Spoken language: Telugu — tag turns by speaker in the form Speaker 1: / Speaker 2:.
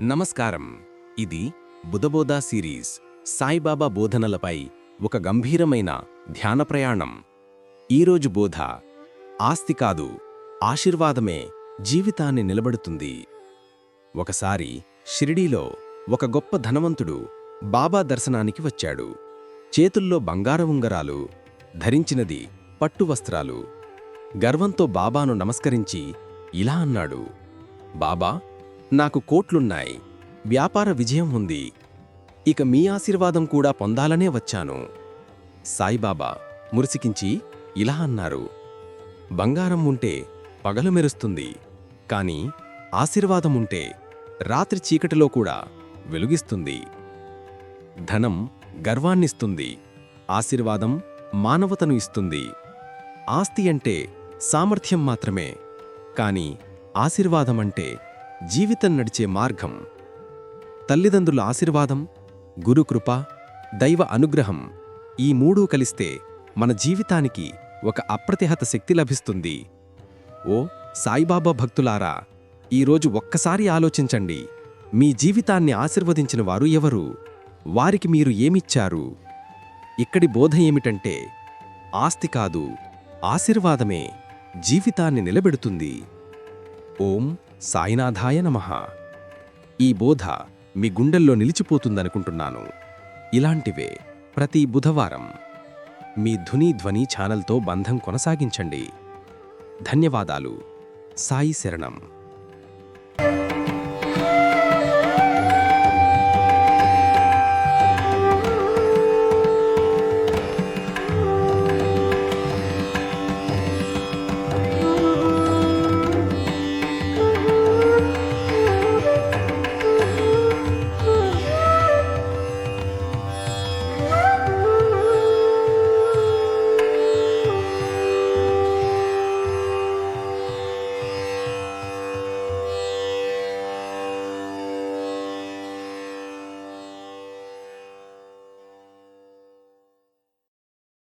Speaker 1: నమస్కారం. ఇది బుధబోధ సిరీస్. సాయిబాబా బోధనలపై ఒక గంభీరమైన ధ్యాన ప్రయాణం. ఈరోజు బోధ ఆస్తి కాదు ఆశీర్వాదమే జీవితాన్ని నిలబడుతుంది. ఒకసారి షిరిడీలో ఒక గొప్ప ధనవంతుడు బాబా దర్శనానికి వచ్చాడు. చేతుల్లో బంగారం ఉంగరాలు ధరించినది పట్టు వస్త్రాలు. గర్వంతో బాబాను నమస్కరించి ఇలా అన్నాడు బాబా నాకు కోట్లున్నాయి. వ్యాపార విజయం ఉంది. ఇక మీ ఆశీర్వాదం కూడా పొందాలనే వచ్చాను. సాయిబాబా మురిసికించి ఇలా అన్నారు. బంగారం ఉంటే పగలు మెరుస్తుంది. కాని ఆశీర్వాదం ఉంటే రాత్రి చీకటిలో కూడా వెలుగిస్తుంది. ధనం గర్వాన్నిస్తుంది. ఆశీర్వాదం మానవతను ఇస్తుంది. ఆస్తి అంటే సామర్థ్యం మాత్రమే. కాని ఆశీర్వాదం అంటే జీవితం నడిచే మార్గం. తల్లిదండ్రుల ఆశీర్వాదం గురుకృప దైవ అనుగ్రహం ఈ మూడూ కలిస్తే మన జీవితానికి ఒక అప్రతిహత శక్తి లభిస్తుంది. ఓ సాయిబాబా భక్తులారా ఈరోజు ఒక్కసారి ఆలోచించండి. మీ జీవితాన్ని ఆశీర్వదించిన వారు ఎవరు? వారికి మీరు ఏమిచ్చారు? ఇక్కడి బోధ ఏమిటంటే ఆస్తి కాదు ఆశీర్వాదమే జీవితాన్ని నిలబెడుతుంది. ఓం సాయినాథాయ నమః. ఈ బోధ మీ గుండెల్లో నిలిచిపోతుందనుకుంటున్నాను. ఇలాంటివే ప్రతి బుధవారం మీ ధుని ధ్వని ఛానల్తో బంధం కొనసాగించండి. ధన్యవాదాలు. సాయి శరణం.